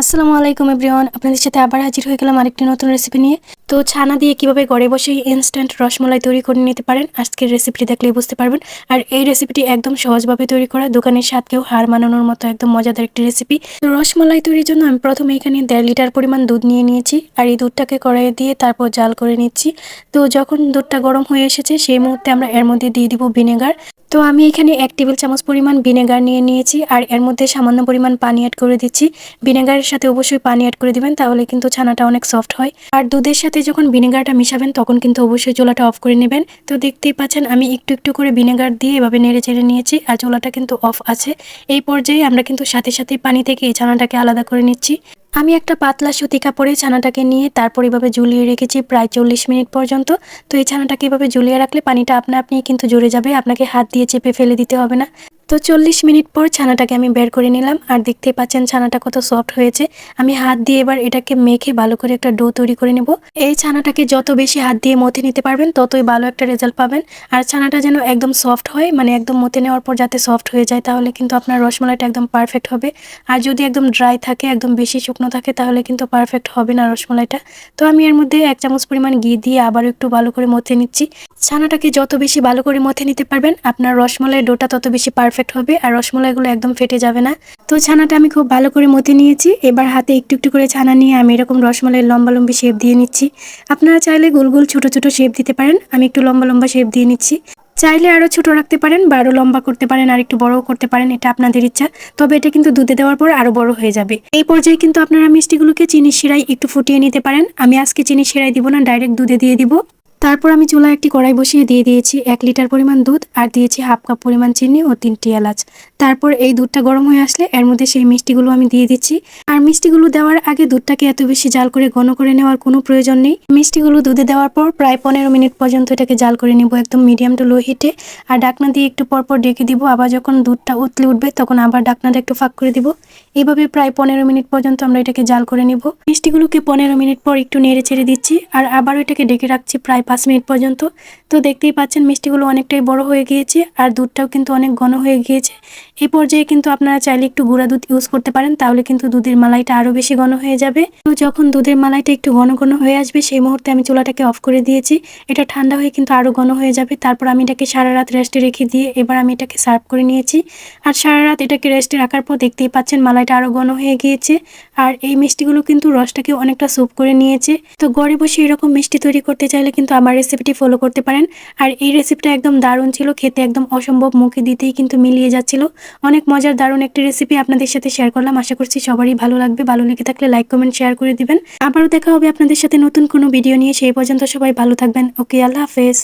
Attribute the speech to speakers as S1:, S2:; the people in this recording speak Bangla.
S1: আসসালামু আলাইকুম এভরিওয়ান, আপনাদের সাথে আবার হাজির হয়ে গেলাম আরেকটি নতুন রেসিপি নিয়ে। তো ছানা দিয়ে কীভাবে ঘরে বসে ইনস্ট্যান্ট রসমালাই তৈরি করে নিতে পারেন, আজকের রেসিপিটি দেখলেই বুঝতে পারবেন। আর এই রেসিপিটি একদম সহজভাবে তৈরি করা, দোকানের স্বাদকেও হার মানানোর মতো একদম মজাদার একটি রেসিপি তো রসমালাই তৈরির জন্য আমি প্রথমে এখানে দেড় লিটার পরিমাণ দুধ নিয়ে নিয়েছি, আর এই দুধটাকে কড়াইয়ে দিয়ে তারপর জাল করে নিচ্ছি। তো যখন দুধটা গরম হয়ে এসেছে, সেই মুহূর্তে আমরা এর মধ্যে দিয়ে দিব ভিনেগার তো আমি এখানে এক টেবিল চামচ পরিমাণ ভিনেগার নিয়ে নিয়েছি, আর এর মধ্যে সামান্য পরিমাণ পানি অ্যাড করে দিচ্ছি। ভিনেগারের সাথে অবশ্যই পানি অ্যাড করে দিবেন, তাহলে কিন্তু ছানাটা অনেক সফট হয়। আর দুধের সাথে যখন ভিনেগারটা মিশাবেন, তখন কিন্তু অবশ্যই চুলাটা অফ করে নেবেন। তো দেখতেই পাচ্ছেন, আমি একটু একটু করে ভিনেগার দিয়ে এভাবে নেড়ে চেড়ে নিয়েছি, আর চুলাটা কিন্তু অফ আছে। এই পর্যায়ে আমরা কিন্তু সাথে সাথে পানি থেকে এই ছানাটাকে আলাদা করে নিচ্ছি। আমি একটা পাতলা সুতি কাপড়ে ছানাটাকে নিয়ে তারপর এভাবে ঝুলিয়ে রেখেছি প্রায় চল্লিশ মিনিট পর্যন্ত। তো এই ছানাটাকে এভাবে ঝুলিয়ে রাখলে পানিটা আপনা আপনি কিন্তু জুড়ে যাবে, আপনাকে হাত দিয়ে চেপে ফেলে দিতে হবে না। তো চল্লিশ মিনিট পর ছানাটাকে আমি বের করে নিলাম। আর দেখতেই পাচ্ছেন ছানাটা কত সফট হয়েছে। আমি হাত দিয়ে এবার এটাকে মেখে ভালো করে একটা ডো তৈরি করে নেব। এই ছানাটাকে যত বেশি হাত দিয়ে মথে নিতে পারবেন, ততই ভালো একটা রেজাল্ট পাবেন। আর ছানাটা যেন একদম সফট হয় মানে একদম মথে নেওয়ার পর যাতে সফট হয়ে যায়, তাহলে কিন্তু আপনার রসমালাইটা একদম পারফেক্ট হবে। আর যদি একদম ড্রাই থাকে, একদম বেশি শুকনো থাকে, তাহলে কিন্তু পারফেক্ট হবে না রসমালাইটা। তো আমি এর মধ্যে এক চামচ পরিমাণ ঘি দিয়ে আবার একটু ভালো করে মথে নিচ্ছি। ছানাটাকে যত বেশি ভালো করে মথে নিতে পারবেন, আপনার রসমালাই ডোটা তত বেশি পারফেক্ট হবে আর রসমালাইগুলো একদম ফেটে যাবে না। তো ছানাটা আমি খুব ভালো করে মথে নিয়েছি। এবার হাতে একটু একটু করে ছানা নিয়ে আমি এরকম রসমালাই লম্বা লম্বি শেপ দিয়ে নিচ্ছি। আপনারা চাইলে গোল গোল ছোট ছোট শেপ দিতে পারেন। আমি একটু লম্বা লম্বা শেপ দিয়ে নিচ্ছি। চাইলে আরও ছোট রাখতে পারেন বা আরও লম্বা করতে পারেন, আর একটু বড়ও করতে পারেন, এটা আপনাদের ইচ্ছা। তবে এটা কিন্তু দুধে দেওয়ার পর আরও বড় হয়ে যাবে। এই পর্যায়ে কিন্তু আপনারা মিষ্টিগুলোকে চিনি শিরায় একটু ফুটিয়ে নিতে পারেন। আমি আজকে চিনি শিরায় দিব না, ডাইরেক্ট দুধে দিয়ে দিব। তারপর আমি চুলায় একটি কড়াই বসিয়ে দিয়ে দিয়েছি এক লিটার পরিমাণ দুধ আর দিয়েছি হাফ কাপ পরিমাণ চিনি ও তিনটি এলাচ। তারপর এই দুধটা গরম হয়ে আসলে এর মধ্যে সেই মিষ্টিগুলো আমি দিয়ে দিচ্ছি। আর মিষ্টিগুলো দেওয়ার আগে দুধটাকে এত বেশি জাল করে ঘন করে নেওয়ার কোনো প্রয়োজন নেই। মিষ্টিগুলো দুধে দেওয়ার পর প্রায় পনেরো মিনিট পর্যন্ত এটাকে জাল করে নেব একদম মিডিয়াম টু লো হিটে। আর ডাকনা দিয়ে একটু পরপর ডেকে দিব। আবার যখন দুধটা উতলে উঠবে তখন আবার ডাকনাটা একটু ফাঁক করে দিব। এইভাবে প্রায় পনেরো মিনিট পর্যন্ত আমরা এটাকে জাল করে নিব। মিষ্টিগুলোকে পনেরো মিনিট পর একটু নেড়ে ছেড়ে দিচ্ছি। আর আবার এটাকে ডেকে রাখছি প্রায় পাঁচ মিনিট পর্যন্ত। তো দেখতেই পাচ্ছেন মিষ্টিগুলো অনেকটাই বড় হয়ে গিয়েছে। আর দুধটাও কিন্তু অনেক ঘন হয়ে গিয়েছে। এই পর্যায়ে কিন্তু আপনারা চাইলে একটু গুঁড়া দুধ ইউজ করতে পারেন, তাহলে কিন্তু দুধের মালাইটা আরও বেশি ঘন হয়ে যাবে। তো যখন দুধের মালাইটা একটু ঘন ঘন হয়ে আসবে, সেই মুহূর্তে আমি চুলাটাকে অফ করে দিয়েছি। এটা ঠান্ডা হয়ে কিন্তু আরও ঘন হয়ে যাবে। তারপর আমি এটাকে সারা রাত রেস্টে রেখে দিয়ে এবার আমি এটাকে সার্ভ করে নিয়েছি। আর সারা রাত এটাকে রেস্টে রাখার পর দেখতেই পাচ্ছেন মালাইটা আরও ঘন হয়ে গিয়েছে। আর এই মিষ্টিগুলো কিন্তু রসটাকে অনেকটা স্যুপ করে নিয়েছে। তো ঘরে বসে এরকম মিষ্টি তৈরি করতে চাইলে কিন্তু আমার রেসিপিটি ফলো করতে পারেন। আর এই রেসিপিটা একদম দারুণ ছিল, খেতে একদম অসম্ভব মুখে দিতেই কিন্তু মিলিয়ে যাচ্ছিল। অনেক মজার, দারুণ একটি রেসিপি আপনাদের সাথে শেয়ার করলাম। আশা করছি সবারই ভালো লাগবে। ভালো লেগে থাকলে লাইক কমেন্ট শেয়ার করে দিবেন। আবারও দেখা হবে আপনাদের সাথে নতুন কোনো ভিডিও নিয়ে। সেই পর্যন্ত সবাই ভালো থাকবেন। ওকে আল্লাহ হাফেজ।